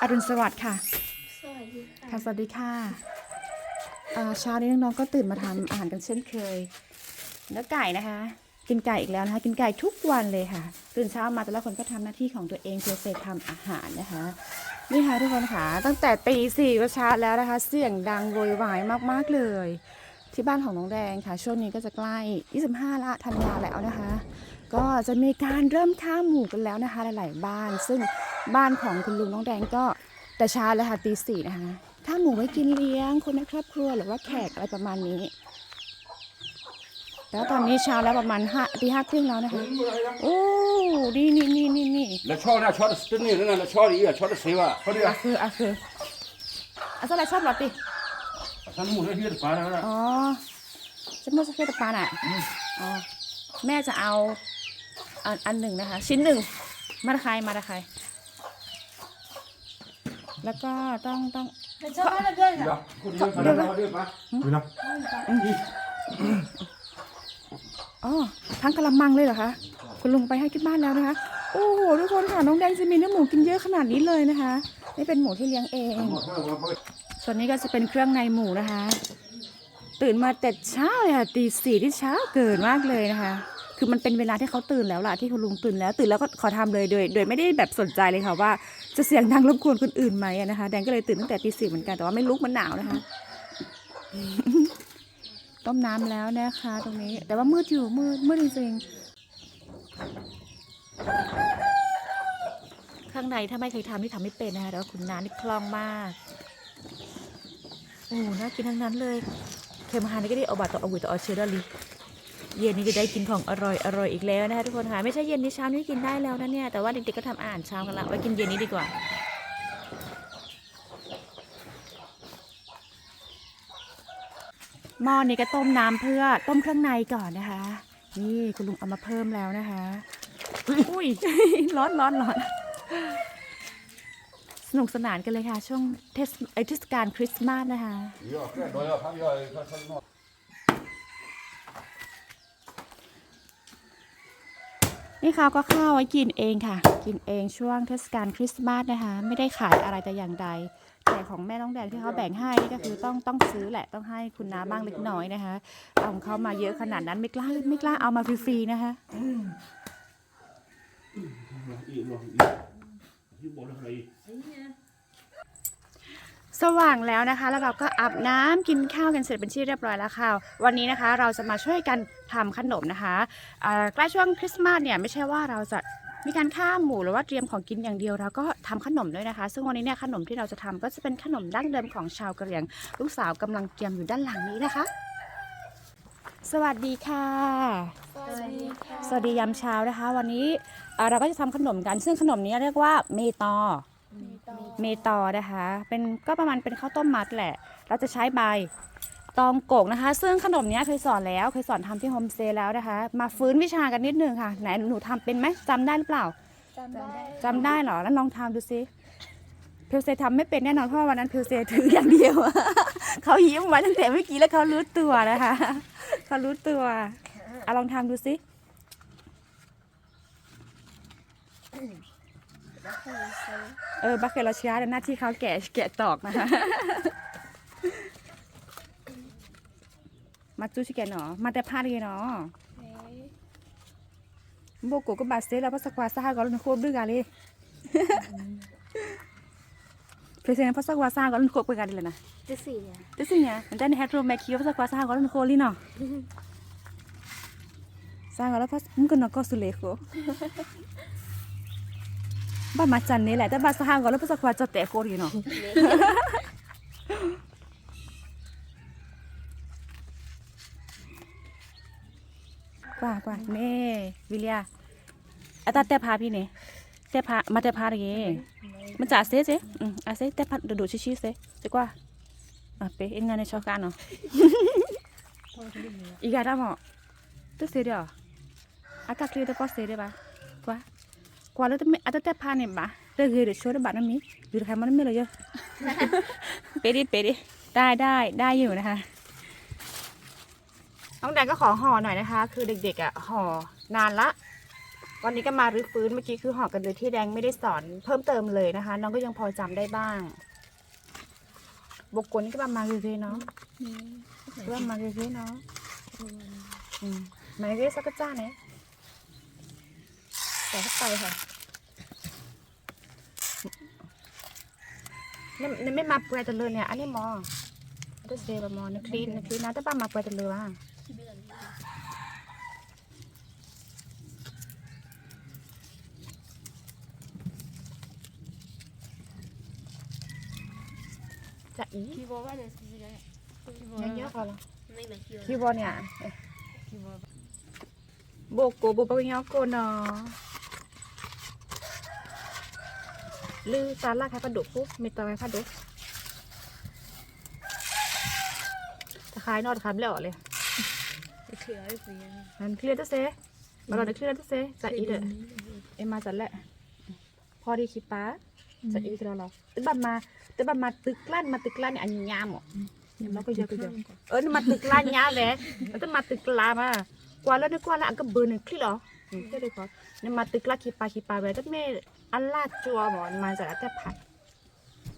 อรุณสวัสดิ์ค่ะ สวัสดีค่ะ ค่ะ สวัสดีค่ะอ่าเช้านี้น้องๆ ก็ตื่นมาทำอาหารกันเช่นเคย เนื้อไก่นะคะ กินไก่อีกแล้วนะคะ กินไก่ทุกวันเลยค่ะ ตื่นเช้ามาแต่ละคนก็ทำหน้าที่ของตัวเองเพื่อเสร็จทำอาหารนะคะ นี่ค่ะทุกคนค่ะ ตั้งแต่ตีสี่ก็เช้าแล้วนะคะ เสียงดังโวยวายมากๆเลย ที่บ้านของน้องแดงค่ะ ช่วงนี้ก็จะใกล้ 25 ละธันวาแล้วนะคะ ก็จะมีการเริ่มข้ามหมู่กันแล้วนะคะ หลาย ๆ บ้าน ซึ่งบ้านของคุณลุงน้องแดงก็แต่เช้าแล้วค่ะตีสี่นะคะข้ามหมู่ไว้กินเลี้ยงคนในครอบครัวหรือว่าแขกอะไรประมาณนี้ แล้วตอนนี้เช้าแล้วประมาณห้าตีห้าครึ่งแล้วนะคะโอ้นี่นี่นี่นี่นี่ La chora, chora spinning, la la chora, ja, chora seva. Hör อะ du? คืออะคืออะอะไรชอบเหรอติ Sen måste jag helt bara. อ๋อจะมั่วจะเฟตปานอะอ๋อ แม่จะเอา อันอันหนึ่งนะคะ ชิ้นหนึ่งมาตะไคร้มาตะไคร้แล้วก็ต้องต้อง Men ta alla grejerna. Ja, hör du? Hör du? Va? Vill du? อ๋อทั้งกะละมังเลยเหรอคะคุณลุงไปให้ที่บ้านแล้วนะคะ โอ้โหทุกคนค่ะน้องแดงจะมีเนื้อหมูกินเยอะขนาดนี้เลยนะคะนี่เป็นหมูที่เลี้ยงเอง ส่วนนี้ก็จะเป็นเครื่องในหมูนะคะ ตื่นมาแต่เช้าเลยค่ะตีสี่ที่เช้าเกินมากเลยนะคะ คือมันเป็นเวลาที่เขาตื่นแล้วล่ะที่คุณลุงตื่นแล้วตื่นแล้วก็ขอทำเลยโดยโดยไม่ได้แบบสนใจเลยค่ะว่าจะเสียงดังรบกวนคนอื่นไหมนะคะแดงก็เลยตื่นตั้งแต่ตีสี่เหมือนกันแต่ว่าไม่ลุกมันหนาวนะคะ ต้มน้ำแล้วนะคะ ตรงนี้ แต่ว่ามืดอยู่มืดมืดจริงๆข้างในถ้าไม่เคยทำนี่ทำไม่เป็นนะคะแต่ว่าคุณน้านี่คล่องมากโอ้น่ากินทั้งนั้นเลย เคยมาหานี่ก็ได้เอาบัตรต่อเอาบุตรต่อเอาเชอร์ดอลี เย็นนี้จะได้กินของอร่อยอร่อยอีกแล้วนะคะทุกคนค่ะไม่ใช่เย็นนี้เช้านี้กินได้แล้วนะเนี่ยแต่ว่าเด็กๆก็ทำอาหารเช้ากันละไว้กินเย็นนี้ดีกว่าหม้อนี้ก็ต้มน้ำเพื่อต้มเครื่องในก่อนนะคะ นี่คุณลุงเอามาเพิ่มแล้วนะคะอุ้ยร้อนร้อนร้อนสนุกสนานกันเลยค่ะ ช่วงเทศไอเทศกาลคริสต์มาสนะคะ นี่เขาก็ข้าวไว้กินเองค่ะ กินเองช่วงเทศกาลคริสต์มาสนะคะ ไม่ได้ขายอะไรแต่อย่างใด แต่ของแม่น้องแดงที่เขาแบ่งให้นี่ก็คือต้องต้องซื้อแหละต้องให้คุณน้าบ้างเล็กน้อยนะคะเอาของเขามาเยอะขนาดนั้นไม่กล้าไม่กล้าเอามาฟรีๆนะคะ สว่างแล้วนะคะ แล้วเราก็อาบน้ำกินข้าวกันเสร็จเป็นที่เรียบร้อยแล้วค่ะ วันนี้นะคะเราจะมาช่วยกันทำขนมนะคะอ่าใกล้ช่วงคริสต์มาสเนี่ยไม่ใช่ว่าเราจะมีการฆ่าหมูหรือว่าเตรียมของกินอย่างเดียวเราก็ทำขนมด้วยนะคะ ซึ่งวันนี้เนี่ยขนมที่เราจะทำก็จะเป็นขนมดั้งเดิมของชาวกะเหรี่ยง ลูกสาวกำลังเตรียมอยู่ด้านหลังนี้นะคะ สวัสดีค่ะ สวัสดีค่ะสวัสดียามเช้านะคะ วันนี้อ่าเราก็จะทำขนมกันซึ่งขนมนี้เรียกว่าเมตอมีต่อ เมตอนะคะ เป็นก็ประมาณเป็นข้าวต้มมัดแหละ เราจะใช้ใบตองโกกนะคะ ซึ่งขนมเนี้ยเคยสอนแล้วเคยสอนทำที่โฮมสเตย์แล้วนะคะ มาฟื้นวิชากันนิดนึงค่ะ ไหนหนูทำเป็นไหมจำได้หรือเปล่าจำได้จำได้เหรอแล้วลองทำดูซิเพลเซทำไม่เป็นแน่นอนเพราะว่าวันนั้นเพลเซถืออย่างเดียวเขายิ้มไว้ตั้งแต่เมื่อกี้แล้วเขารู้ตัวนะคะเขารู้ตัวอะลองทำดูซิ เออบัคเคลาชิอาหน้าที่เขาแกะแกะตอกนะคะมาจูชิแกะเนาะมาแต่พาดีเนาะโบโกก็บาสเตแล้วพัสควาซ่าก็ลุ้นโคบด้วยกันเลยเพรสเซนพัสควาซ่าก็ลุ้นโคบไปกันเลยนะ Det ser jag. ตัวสิ่งเนี้ยมันได้ในแฮตโรแมคิวพัสควาซ่าก็ลุ้นโคลีเนาะซ่าก็แล้วพัสมึงก็นอกก็สุเลโค บ้านมาจันนี่แหละแต่บ้านสหางก็แล้วพัสควาจะแตะโคลีเนาะกว่ากว่าเน่วิลเลียอาตาเตพาพี่เนี่ยเตพามาเตพาเรมันจะเซเซอืมอาเซเตพาดูดูชิชิเซจะกว่าอะเปเอ็นงานในชอกันเนาะอีกาดามอตุเซเดียวอากาคลีเตปอเซเดบากว่ากาแล้วแต่อาตาเตพาเนี่ยบาเตเกเรชอเดบา นะมีอยู่ใครมันไม่เลยเยอะเปดิเปดิได้ได้ได้อยู่นะคะ น้องแดงก็ขอห่อหน่อยนะคะ คือเด็กๆอะห่อนานละ วันนี้ก็มารื้อฟื้นเมื่อกี้คือห่อกันเลยที่แดงไม่ได้สอนเพิ่มเติมเลยนะคะ น้องก็ยังพอจำได้บ้าง บกกวนนี่ก็ประมาณเรื่อยๆเนาะก็ประมาณเรื่อยๆเนาะอืมมาเรื่อยๆสักกระจ้าเนี่ย ใส่เข้าไปค่ะนี่นี่ไม่มาเปลือยแต่เลยเนี่ย อันนี้มองตัวเซบะมองนึกคลีนนึกคลีนนะแต่ป้ามาเปลือยแต่เลยว่างจะอีพี่บอกว่าเดี๋ยวซื้อได้พี่บอกเยอะๆพอละไม่เหมือนคิวคีย์บอร์ดเนี่ยเอ๊ะพี่บอกโบโกโบปะยอโกเนาะ ลือตาลากใครปลาดุกปุ๊บมีตัวใครปลาดุกตะคายนอดคำแล้วเลยเขียวไอ้สีนี่มันเคลียร์ตัวเซมาเราได้เคลียร์ตัวเซจะอีเด้อเอ็มมาจัดแหละพอดีคิดป้าจะอีเราเราตึบันมาตึบันมาตึกลั่นมาตึกลั่นเนี่ยอันยามอะเราก็เยอะก็เยอะเออนี่มาตึกลั่นยาเลยแล้วต้องมาตึกลามา กว่าแล้วนึกว่าแล้วอันก็เบอร์หนึ่งคลิปเหรออืม ก็เลยขอนี่มาตึกลั่นคิดป้าคิดป้าไปแต่ไม่อันลาดจัวหมอนมาจากแต่ผัด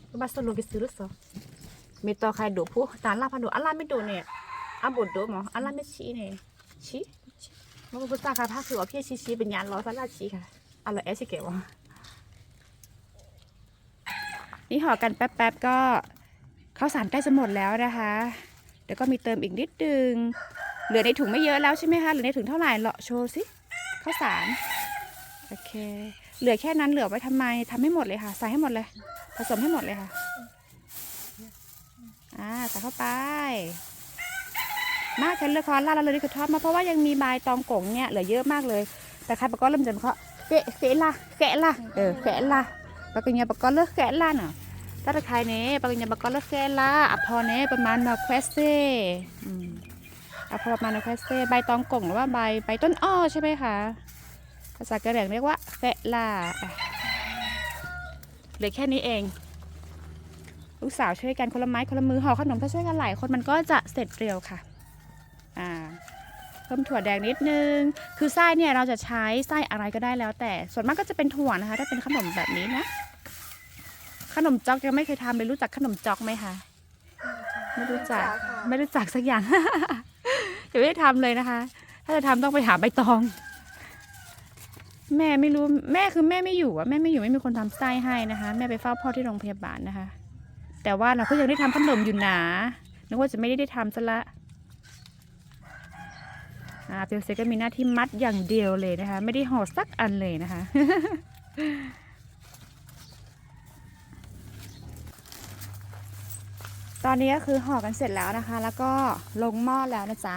ก็มาสรุปกิซื้อหรือเปล่ามีตัวใครดูผู้ตาลาพันดูอันลาไม่ดูเนี่ยอันบดดูหมออันลาไม่ชี้เนี่ยชี้มันก็พุทธาคาภาคือว่าพี่ชี้ชี้เป็นยานล้อสลาชี้ค่ะอะไรแอชเกวะนี่ห่อกันแป๊บๆก็ข้าวสารใกล้จะหมดแล้วนะคะเดี๋ยวก็มีเติมอีกนิดนึงเหลือในถุงไม่เยอะแล้วใช่ไหมคะเหลือในถุงเท่าไหร่เลาะโชว์สิ ข้าวสารโอเค เหลือแค่นั้นเหลือไว้ทำไมทำให้หมดเลยค่ะ ใส่ให้หมดเลย ผสมให้หมดเลยค่ะอ่าใส่เข้าไป มากแค่เลือกคอนล่าดแล้วเลยนี่คือทอดมาเพราะว่ายังมีใบตองกงเนี่ยเหลือเยอะมากเลย แต่ใครปะก็เริ่มจะเขาะเกะเกละแกะละเออแกะละปะกินยาปะก็เลิกแกะละเนาะถ้าใครเนี่ยปะกินยาปะก็เลิกแกะละอะพอเนี่ยประมาณมาเควสเซ่อืม อะพอประมาณมาเควสเซ่ใบตองกงหรือว่าใบใบต้นอ้อใช่ไหมคะภาษากะเหรี่ยงเรียกว่าแกะละอะเหลือแค่นี้เองลูกสาวช่วยกันคนละไม้คนละมือห่อขนมถ้าช่วยกันหลายคนมันก็จะเสร็จเร็วค่ะอ่าเพิ่มถั่วแดงนิดนึง คือไส้เนี่ยเราจะใช้ไส้อะไรก็ได้แล้ว แต่ส่วนมากก็จะเป็นถั่วนะคะ ถ้าเป็นขนมแบบนี้นะขนมจอกยังไม่เคยทำเลยรู้จักขนมจอกไหมคะไม่รู้จักไม่รู้จักสักอย่าง ยังไม่ได้ทำเลยนะคะ ถ้าจะทำต้องไปหาใบตอง แม่ไม่รู้แม่คือแม่ไม่อยู่อะแม่ไม่อยู่ไม่มีคนทำไส้ให้นะคะ แม่ไปเฝ้าพ่อที่โรงพยาบาลนะคะ แต่ว่าเราก็ยังได้ทำขนมอยู่หนานึกว่าจะไม่ได้ได้ทำซะละอ่าเปียวเซก็มีหน้าที่มัดอย่างเดียวเลยนะคะ ไม่ได้ห่อสักอันเลยนะคะ ตอนนี้ก็คือห่อกันเสร็จแล้วนะคะ แล้วก็ลงหม้อแล้วนะจ๊ะ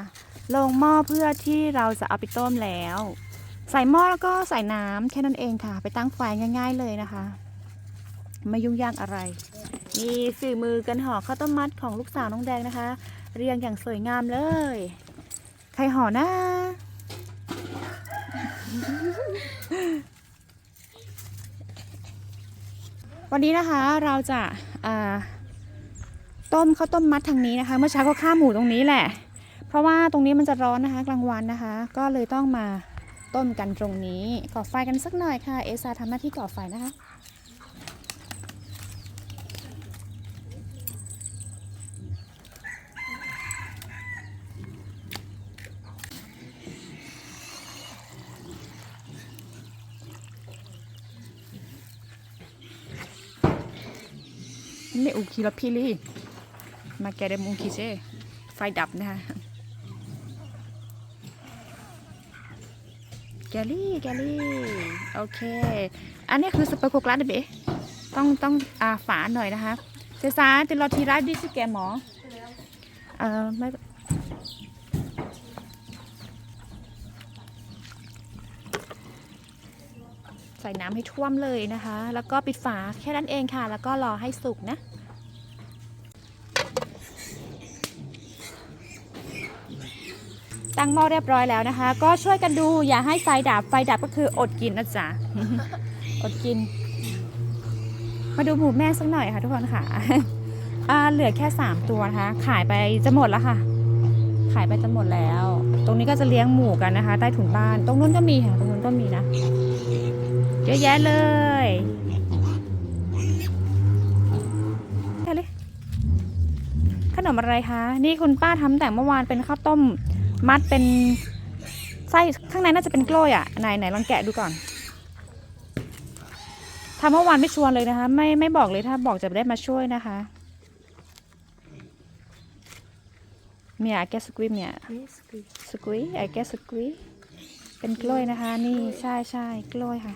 ลงหม้อเพื่อที่เราจะเอาไปต้มแล้ว ใส่หม้อแล้วก็ใส่น้ำแค่นั้นเองค่ะ ไปตั้งไฟง่าย ๆเลยนะคะ ไม่ยุ่งยากอะไรนี่สื่อมือกันห่อข้าวต้มมัดของลูกสาวน้องแดงนะคะ เรียงอย่างสวยงามเลย ใครห่อหน้าวันนี้นะคะเราจะอ่า ต้มข้าวต้มมัดทางนี้นะคะ เมื่อเช้าก็ข้าหมูตรงนี้แหละ เพราะว่าตรงนี้มันจะร้อนนะคะ กลางวันนะคะ ก็เลยต้องมาต้มกันตรงนี้ก่อไฟกันสักหน่อยค่ะ เอซาทำหน้าที่ก่อไฟนะคะไม่อุคีแล้วพี่ลี่ มาแกเดมุงคีเจไฟดับนะคะแกลี่แกลี่โอเค อันนี้คือสเปอร์โคกลาดเบะต้องต้องอ่าฝาหน่อยนะคะเซซาติลอทีรัสดิสแกหมอเอ่อไม่ใส่น้ำให้ท่วมเลยนะคะ แล้วก็ปิดฝาแค่นั้นเองค่ะ แล้วก็รอให้สุกนะ ตั้งหม้อเรียบร้อยแล้วนะคะ ก็ช่วยกันดูอย่าให้ไฟดับไฟดับก็คืออดกินนะจ๊ะอดกิน มาดูหมูแม่สักหน่อยค่ะทุกคนค่ะอ่าเหลือแค่3ตัวนะคะ ขายไปจะหมดแล้วค่ะ ขายไปจนหมดแล้ว ตรงนี้ก็จะเลี้ยงหมูกันนะคะ ใต้ถุนบ้าน ตรงนู้นก็มีค่ะตรงนู้นก็มีนะเยอะแยะเลยเลยขนมอะไรคะ นี่คุณป้าทำแต่เมื่อวานเป็นข้าวต้ม มัดเป็นไส้ข้างในน่าจะเป็นกล้วยอะไหนไหนลองแกะดูก่อนทำเมื่อวานไม่ชวนเลยนะคะ ไม่ไม่บอกเลยถ้าบอกจะได้มาช่วยนะคะเมียแกสควิมเนี่ย Yes, good. สกุยไอแกสกุยเป็นกล้วยนะคะ นี่ใช่ใช่กล้วยค่ะ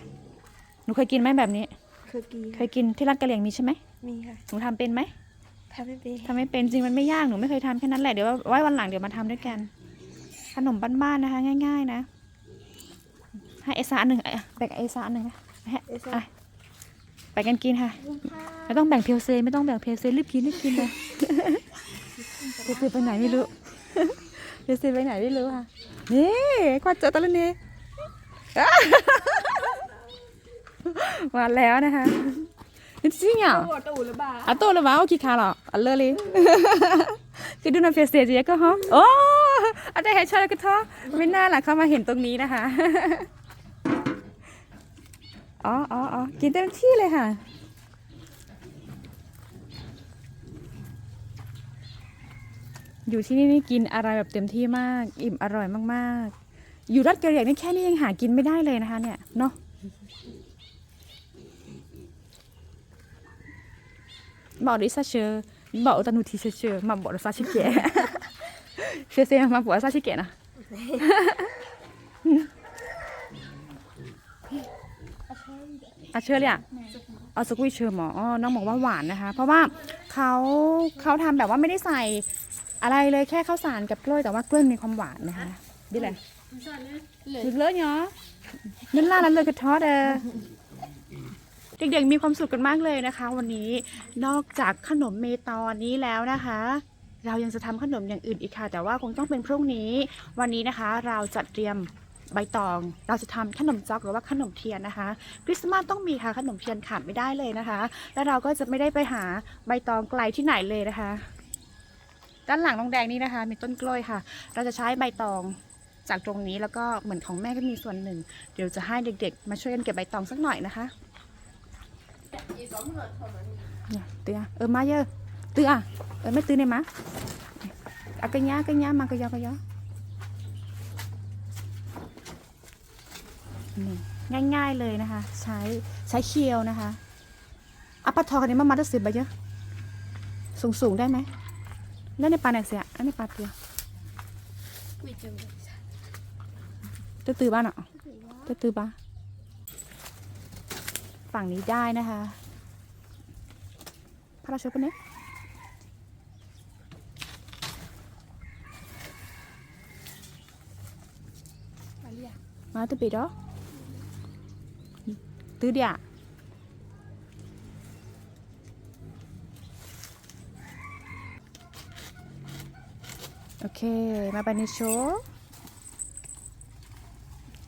หนูเคยกินไหมแบบนี้เคยกินเคยกินที่ร้านกะเหรี่ยงมีใช่ไหมมีค่ะหนูทำเป็นไหมทำไม่เป็นทำไม่เป็นจริงมันไม่ยากหนูไม่เคยทำแค่นั้นแหละเดี๋ยวไว้วันหลังเดี๋ยวมาทำด้วยกันข นมบ้านๆนะคะ ง่ายๆ นะ ให้เอซาอันหนึ่งอะแบ่งเอซาอันหนึ่งนะให้เอซ่าอะแบ่งกันกินค่ะ ไม่ต้องแบ่งเพียวเซไม่ต้องแบ่งเพียวเซรีบกินรีบกินเลยเพียวเซไปไหนไม่รู้เพียวเซไปไหนไม่รู้ค่ะ นี่กวาดเจอตะลุเน่มาแล้วนะคะนี่จริงอะปวดตูหรือเปล่าอะโตเลยว้าวกี่คาหรออันเลอเลย คือดูในเฟซเซียก็ฮะโอ้อาจจะเห็นชาลกระท้อไม่น่าล่ะเข้ามาเห็นตรงนี้นะคะอ๋ออ๋ออ๋อกินเต็มที่เลยค่ะอยู่ที่นี่นี่กินอะไรแบบเต็มที่มาก อิ่มอร่อยมากๆ อยู่รัดกระเหรี่ยงนี่แค่นี้ยังหากินไม่ได้เลยนะคะ เนี่ยเนาะบอกดิซาเชอร์ บอกตันุทีเชอร์มาบอกซาชิเกะเชเซมาบอกซาชิเกะนะอาเชื่อเลยอะเอาสกุยเชอร์หมออ๋อน้องบอกว่าหวานนะคะ เพราะว่าเขาเขาทำแบบว่าไม่ได้ใส่อะไรเลยแค่ข้าวสารกับกล้วยแต่ว่ากล้วยมีความหวานนะคะดิเลยถึงเลยเนาะนั่นล่านั้น เด็กๆมีความสุขกันมากเลยนะคะ วันนี้นอกจากขนมเมตอนนี้แล้วนะคะเรายังจะทำขนมอย่างอื่นอีกค่ะ แต่ว่าคงต้องเป็นพรุ่งนี้ วันนี้นะคะ เราจัดเตรียมใบตอง เราจะทำขนมจ๊อกหรือว่าขนมเทียนนะคะ คริสต์มาสต้องมีค่ะขนมเทียนขาดไม่ได้เลยนะคะ แล้วเราก็จะไม่ได้ไปหาใบตองไกลที่ไหนเลยนะคะ ด้านหลังน้องแดงนี่นะคะ มีต้นกล้วยค่ะ เราจะใช้ใบตองจากตรงนี้แล้วก็เหมือนของแม่ก็มีส่วนหนึ่ง เดี๋ยวจะให้เด็กๆ มาช่วยกันเก็บใบตองสักหน่อยนะคะ เนี่ยเตือเออมาเยอะเตือเออไม่ตื้อเนี่ยมะอากะยะกะยะมากะยะกะยะนี่ง่ายๆเลยนะคะ ใช้ใช้เคียวนะคะอัปปะทอกันนี้มามาได้สิบใบเยอะสูงๆได้ไหมแล้วในปลาไหนเสียอันนี้ปลาเตียวกุยจังเลยตื้อตื้อบ้านเหรอตื้อตื้อบ้า ฝั่งนี้ได้นะคะพระราชปเนี่ยมาเรียกมาตื้อปีดอตื้อเดียโอเค มาไปในโชว์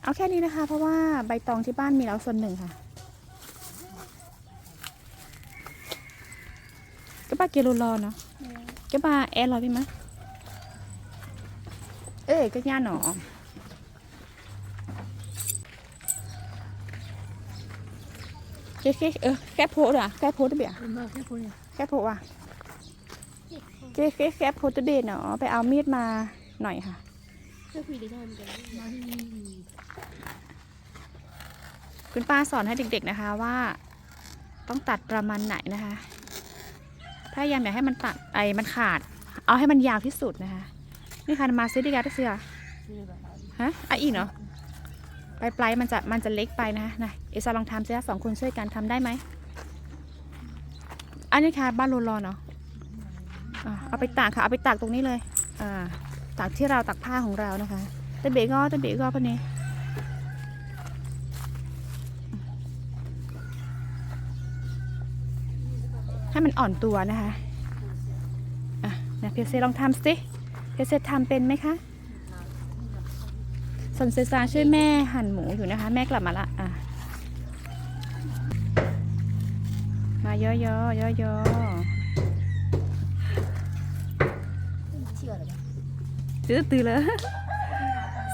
เอาแค่นี้นะคะ เพราะว่าใบตองที่บ้านมีแล้วส่วนหนึ่งค่ะ ก็ป้าเกลูรอเนาะก็ป้าแอร์รอพี่มะเอ้ยก็ย่าหนอแค่แค่เออแค่โพสอะแค่โพด้เบียมาแค่คนเนี่ยแค่โพสอะแค่แค่แค่โพตัวเด่นเนาะไปเอามีดมาหน่อยค่ะคุณป้าสอนให้เด็กๆนะคะว่า ต้องตัดประมาณไหนนะคะ ถ้ายังอยากให้มันตัดไอ้มันขาด เอาให้มันยาวที่สุดนะคะ นี่ค่ะมาซิดิกาตเสือฮะอะอีกเนาะปลายปลายๆมันจะมันจะเล็กไปนะคะนะเอซาลองทำซิสองคนช่วยกันทำได้ไหมอันนี้ค่ะบ้านโรลอเนาะเอาไปตากค่ะเอาไปตากตรงนี้เลย อ่าตากที่เราตักผ้าของเรานะคะตะเบะงอตะเบะงอพะนี้ ให้มันอ่อนตัวนะคะอะนะเพเซลองทำสิเพเซทำเป็นไหมคะสนเซซาช่วยแม่หั่นหมูอยู่นะคะ แม่กลับมาละอะมาย่อย่อย่อย่อเชื่อเลยเจจื้อตือเลย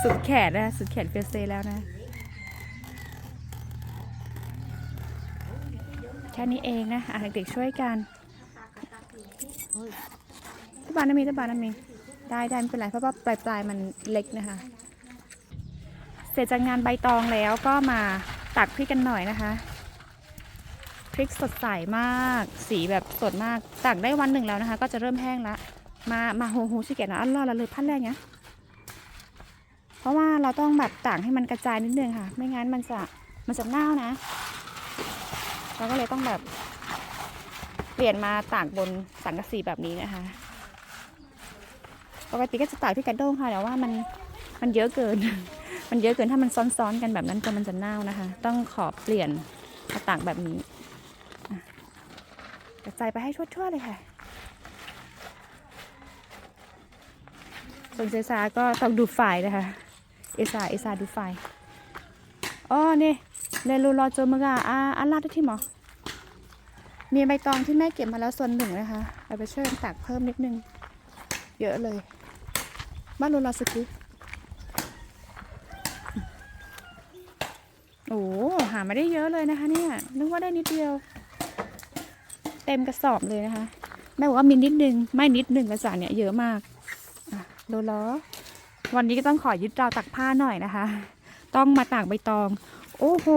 สุดแขนนะสุดแขนเฟรเซแล้วนะ ค่นี้เองนะอะเด็กๆช่วยกันตะบานน้ำมีตะบานน้ำมีได้ได้ไม่เป็นไรเพราะว่าปลายปลายๆมันเล็กนะคะ เสร็จจากงานใบตองแล้วก็มาตักพริกกันหน่อยนะคะพริกสดใสมาก สีแบบสดมากตักได้วันหนึ่งแล้วนะคะ ก็จะเริ่มแห้งละมามาโฮโฮชิเกะนะอัลลอฮ์ละเลยพันแรกเนี้ยเพราะว่าเราต้องแบบตากให้มันกระจายนิดนึงค่ะ ไม่งั้นมันจะมันจะเน่านะ เราก็เลยต้องแบบ เปลี่ยนมาตากบนสังกะสีแบบนี้นะคะปกติก็จะตากที่กระด้งค่ะแต่ว่ามันมันเยอะเกิน มันเยอะเกินถ้ามันซ้อนๆกันแบบนั้นก็มันจะเน่านะคะ ต้องขอเปลี่ยนมาตากแบบนี้กระจายไปให้ทั่วๆเลยค่ะ ส่วนเซซาก็ต้องดูไฟล์นะคะเอซาเอซาดูไฟ อ๋อนี่เลลูรอโจมกาอาอาลาดที่หมอ มีใบตองที่แม่เก็บมาแล้วส่วนหนึ่งนะคะ เอาไปช่วยตักเพิ่มนิดนึง เยอะเลย บ้านโรลาสกิโอ้หามาได้เยอะเลยนะคะเนี่ย นึกว่าได้นิดเดียว เต็มกระสอบเลยนะคะ แม่บอกว่ามีนิดนึง ไม่นิดนึงกระสอบเนี่ยเยอะมากอะโลล้อวันนี้ก็ต้องขอยึดราวตักผ้าหน่อยนะคะ ต้องมาตากใบตอง โอ้โห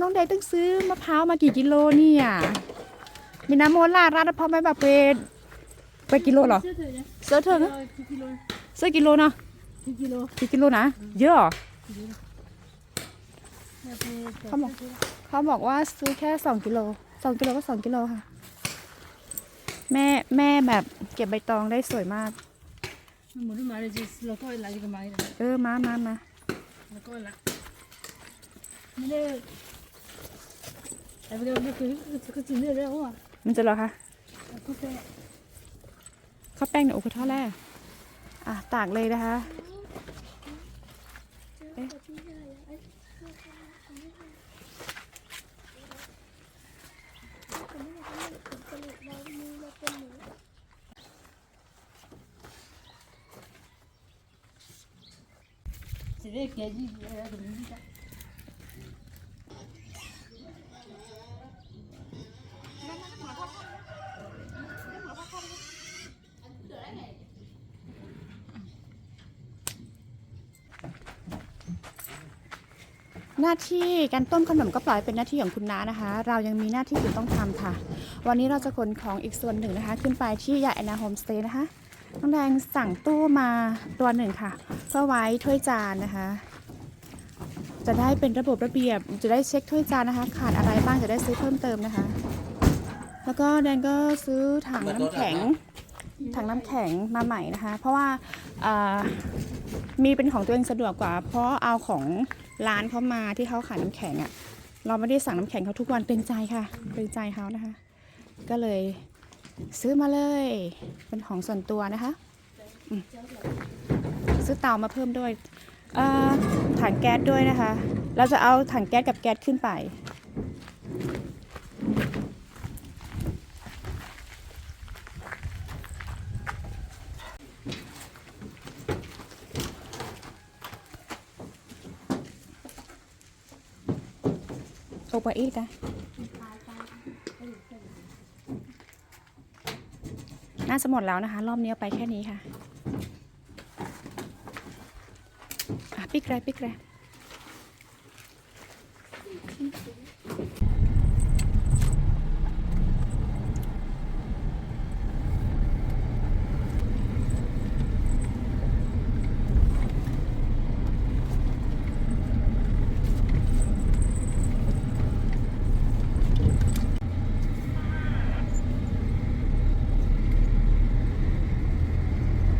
น้องเดย์ต้องซื้อมะพร้าวมากี่กิโลเนี่ยมีน้ำโมลาดราดพอไหมแบบเป็ดไปกิโลเหรอเสื้อเธอเนี่ยเสื้อเธอนะกี่กิโลเสื้อกิโลเนาะกี่กิโลกี่กิโลนะ เยอะเหรอเนี่ยเป็นเขาบอกเขาบอกว่าซื้อแค่สองกิโลสองกิโลก็สองกิโลค่ะ แม่แม่แบบเก็บใบตองได้สวยมากหมูที่มาเลยจีเราก็ไล่กันมาเลยเออมามามาแล้วก็ละไม่ได้แต่เมื่อกี้คือคือจีนเรื่องว่ามันจะเหรอคะข้าวแป้งเนี่ยโอ้โหท่าแรกอะตากเลยนะคะเอ๊ะ c'est vrai qu'il y a dit il y a de musique หน้าที่การต้มขนมก็ปล่อยเป็นหน้าที่ของคุณน้านะคะ เรายังมีหน้าที่อื่นต้องทำค่ะ วันนี้เราจะขนของอีกส่วนหนึ่งนะคะ ขึ้นไปที่ยาแอนนาโฮมสเตย์นะคะน้องแดงสั่งตู้มาตัวหนึ่งค่ะเพื่อไว้ถ้วยจานนะคะ จะได้เป็นระบบระเบียบจะได้เช็คถ้วยจานนะคะ ขาดอะไรบ้างจะได้ซื้อเพิ่มเติมนะคะ แล้วก็แดนก็ซื้อถังน้ำแข็งถังน้ำแข็งมาใหม่นะคะ เพราะว่ามีเป็นของตัวเองสะดวกกว่า เพราะเอาของ ร้านเขามาที่เขาขายน้ำแข็งอะ่ะ เราไม่ได้สั่งน้ำแข็งเขาทุกวันเป็นใจค่ะ เป็นใจเขานะคะ ก็เลยซื้อมาเลย เป็นของส่วนตัวนะคะ ซื้อเตามาเพิ่มด้วยอ่อถังแก๊สด้วยนะคะ เราจะเอาถังแก๊สกับแก๊สขึ้นไป กไปอีกนะน่าจะหมดแล้วนะคะ รอบนี้ไปแค่นี้ค่ะ อะ ปิ๊กแรปิ๊กแร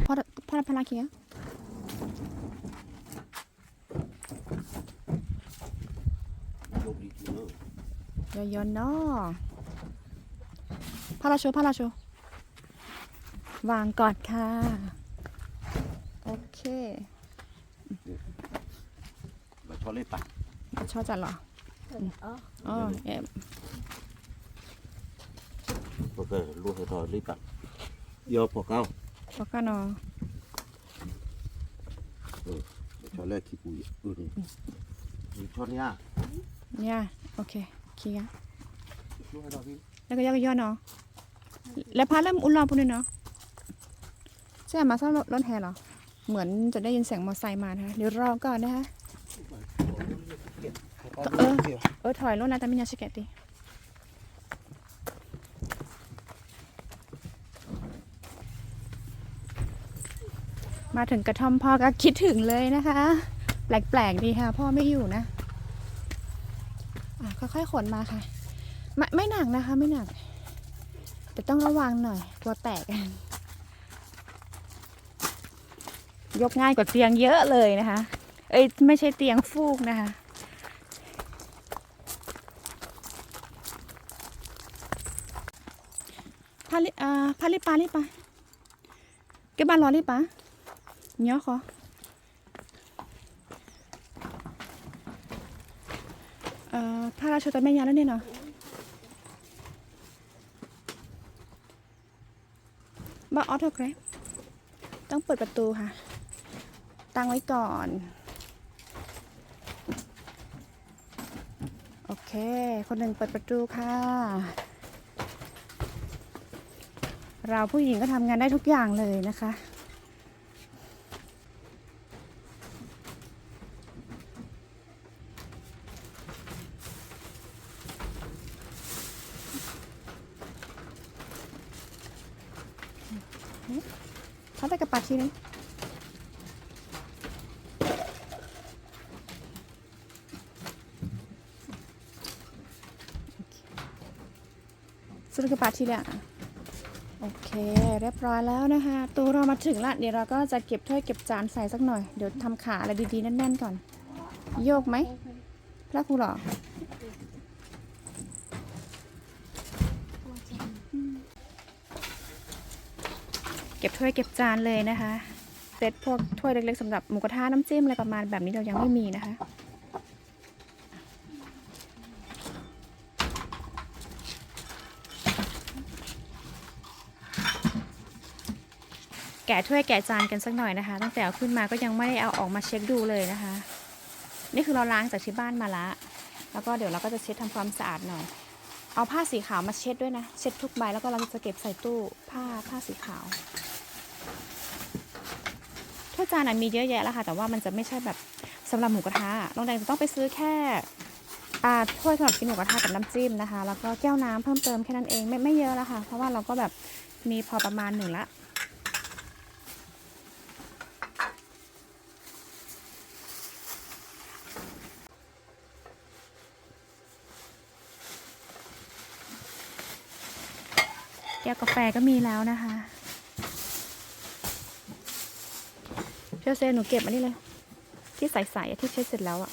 พ่อ พ่อพลังเคียยอยอนอพาราโชพาราโชวางก่อนค่ะโอเคม cho lên khi cùi ừ đi Đi cho nha เนี่ยโอเคเคลียร์ chú hay đòi đi แล้วก็ย่อยๆเนาะแล้วพาเริ่มอุ่นรอปุ่นเลยเนาะใช่มาซ่อมรถแห่เหรอ เหมือนจะได้ยินเสียงมอเตอร์ไซค์มานะคะเดี๋ยวรอก่อนนะคะ ừ เออถอยรถนะแต่ไม่ยาชิเกตติ มาถึงกระท่อมพ่อก็คิดถึงเลยนะคะ แปลกๆดีค่ะ พ่อไม่อยู่นะอะค่อยๆขนมาค่ะ ไม่ไม่หนักนะคะ ไม่หนัก แต่ต้องระวังหน่อยกลัวแตก ยกง่ายกว่าเตียงเยอะเลยนะคะ เอ้ยไม่ใช่เตียงฟูกนะคะ Pali, ah, pali pali pa. Cái ba lò đi pa. Nhớ khó. Ờ, pha ra cho tao mấy nhà đó đi nào. บ้าออโต้แกรต้องเปิดประตูค่ะ ตั้งไว้ก่อน โอเค คนหนึ่งเปิดประตูค่ะ เราผู้หญิงก็ทำงานได้ทุกอย่างเลยนะคะ เขาไปกระปาทีนึง สุดกระปาทีเลยอะโอเค เรียบร้อยแล้วนะคะตัวเรามาถึงละเดี๋ยวเราก็จะเก็บถ้วยเก็บจานใส่สักหน่อย เดี๋ยวทำขาอะไรดีๆแน่นๆก่อน โยกไหมพระครูหรอเก็บถ้วยเก็บจานเลยนะคะ เซตพวกถ้วยเล็กๆสำหรับหมูกระทะน้ำจิ้มอะไรประมาณแบบนี้เรายังไม่มีนะคะะถ้วยแกะจานกันสักหน่อยนะคะ ตั้งแต่เอาขึ้นมาก็ยังไม่ได้เอาออกมาเช็คดูเลยนะคะ นี่คือเราล้างจากที่บ้านมาละ แล้วก็เดี๋ยวเราก็จะเช็ดทำความสะอาดหน่อย เอาผ้าสีขาวมาเช็ดด้วยนะ เช็ดทุกใบแล้วก็เราจะเก็บใส่ตู้ผ้าผ้าสีขาวถ้วยจานมีเยอะแยะแล้วค่ะ แต่ว่ามันจะไม่ใช่แบบสำหรับหมูกระทะน้องแดงจะต้องไปซื้อแค่ถ้วยสำหรับกินหมูกระทะกับน้ำจิ้มนะคะ แล้วก็แก้วน้ำเพิ่มเติมแค่นั้นเองไม่ไม่เยอะแล้วค่ะ เพราะว่าเราก็แบบมีพอประมาณหนึ่งละ กาแฟก็มีแล้วนะคะเชลเซนหนูเก็บอันนี้เลย ที่ใสๆที่เช็ดเสร็จแล้วอะ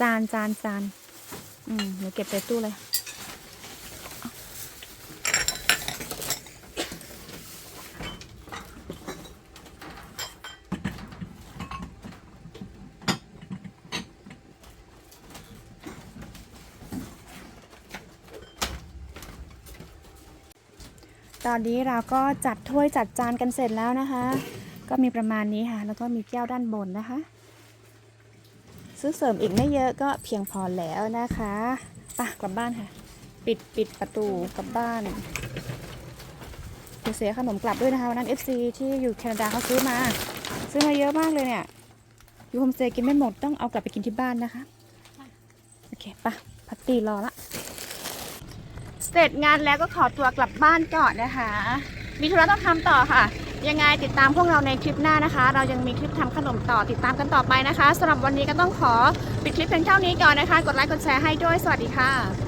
จานจานจานอืมหนูเก็บใส่ตู้เลย ตอนนี้เราก็จัดถ้วยจัดจานกันเสร็จแล้วนะคะ ก็มีประมาณนี้ค่ะ แล้วก็มีแก้วด้านบนนะคะ ซื้อเสริมอีกไม่เยอะก็เพียงพอแล้วนะคะไปะกลับบ้านค่ะ ปิดปิดประตูกลับบ้านเดี๋ยวเสียขนมกลับด้วยนะคะวันนั้น FC ที่อยู่แคนาดาเขาซื้อมา ซื้อมาเยอะมากเลยเนี่ย อยู่โฮมสเตย์กินไม่หมดต้องเอากลับไปกินที่บ้านนะคะ โอเคปะพัตตีรอละ ร็จงานแล้วก็ขอตัวกลับบ้านก่อนนะคะ มีธุระต้องทำต่อค่ะ ยังไงติดตามพวกเราในคลิปหน้านะคะ เรายังมีคลิปทำขนมต่อติดตามกันต่อไปนะคะสำหรับวันนี้ก็ต้องขอปิดคลิปเพียงเท่านี้ก่อนนะคะ กดไลค์กดแชร์ให้ด้วยสวัสดีค่ะ